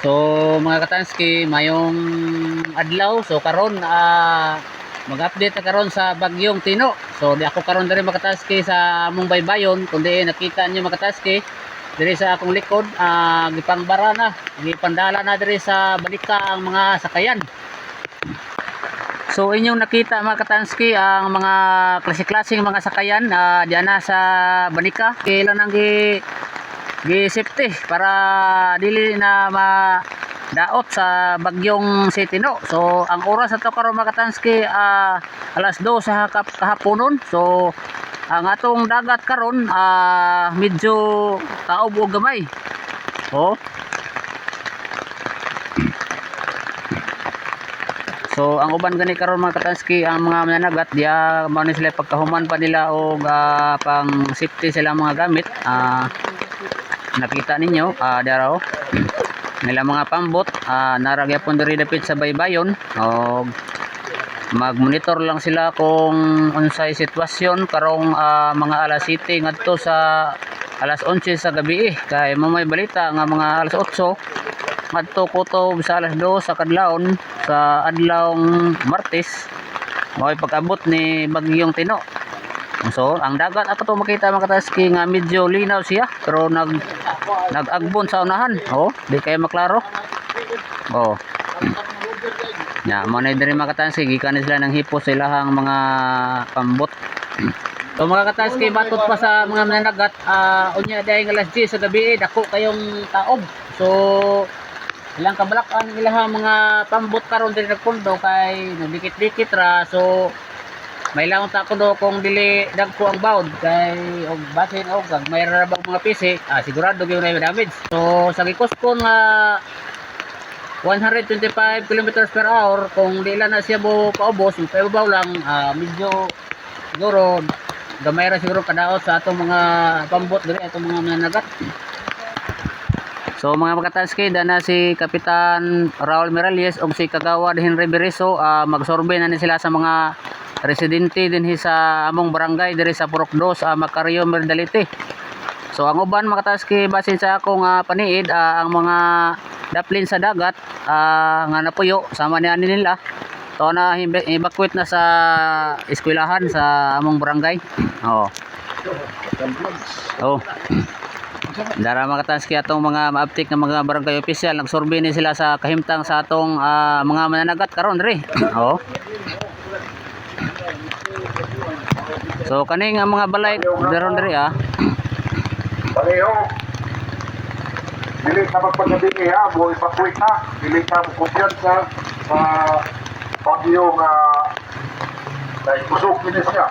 So mga katanski, mayong adlaw. So karon ah mag-update na karon sa bagyong Tino. So di ako karon diri mga katanski sa among baybayon kundi nakita niyo mga katanski diri sa akong likod ah gipangbara na, gipandala na diri sa balika ang mga sakayan. So inyong nakita mga katanski ang mga klase-klaseng mga sakayan ah diyan na sa Banika. Kailan ang gi gi safety para dili na ma daot sa bagyong Sitino. So ang oras ato karon mga katanski ah, alas 2 sa kahaponon. So ang atong dagat karon ah, medyo taob o gamay. Oh. So ang uban gani karon mga katanski ang mga mananagat diya mao ni sila pagkahuman pa nila og ah, pang safety sila mga gamit. Ah nakita ninyo ah daraw. Nila mga pambot ah naragyapon diri dapit sa baybayon. Og mag-monitor lang sila kung unsay sitwasyon karong ah, mga alas 7 ngadto sa alas 11 sa gabi. Eh. kay mo may balita nga mga alas 8 ngadto kutob sa alas 2 sa kadlawon sa adlawng Martes. Mo'y pag-abot ni bagyong Tino So, ang dagat ako to makita mga kataski nga medyo linaw siya pero nag nag-agbon sa unahan. Oh, di kayo maklaro. Oh. Ya, mo na diri mga kataski gikan sila ng hipo sa ilahang mga pambot. So mga kataski batot pa sa mga mananagat ah unya dahil nga alas 10 sa gabi eh, dako kayong taob. So ilang kabalakan ilahang mga pambot karon diri nagpundo kay nagdikit-dikit ra so may lang ta ko do kung dili dagko ang baud kay og basin og kag may rarabang mga pisi ah, sigurado gyud na damage. So sa gikos ko nga 125 kilometers per hour kung di na siya mo paubos yung paibabaw lang ah, medyo siguro gamay ra siguro kadaot sa atong mga pambot diri atong mga nanagat So mga makatanski, na si Kapitan Raul Miralles o si Kagawad Henry Beriso ah, magsorbe na ni sila sa mga residente din sa among barangay diri sa Purok 2 sa Macario Merdalite. So ang uban mga kataski basin sa akong ah, paniid ah, ang mga daplin sa dagat ah, nga napuyo sama ni ani nila. So na evacuate na sa eskwelahan sa among barangay. Oh. Oh. Dara mga kataski atong mga maaptik na mga barangay official nagsurvey ni sila sa kahimtang sa atong ah, mga mananagat karon diri. Oh. So kaning ang mga balay daron diri ah. Pareho. Dili ka magpagabi ha, mo ipakwit na. Dili ka mo kumpiyansa sa bagyo nga na ikusok ini siya.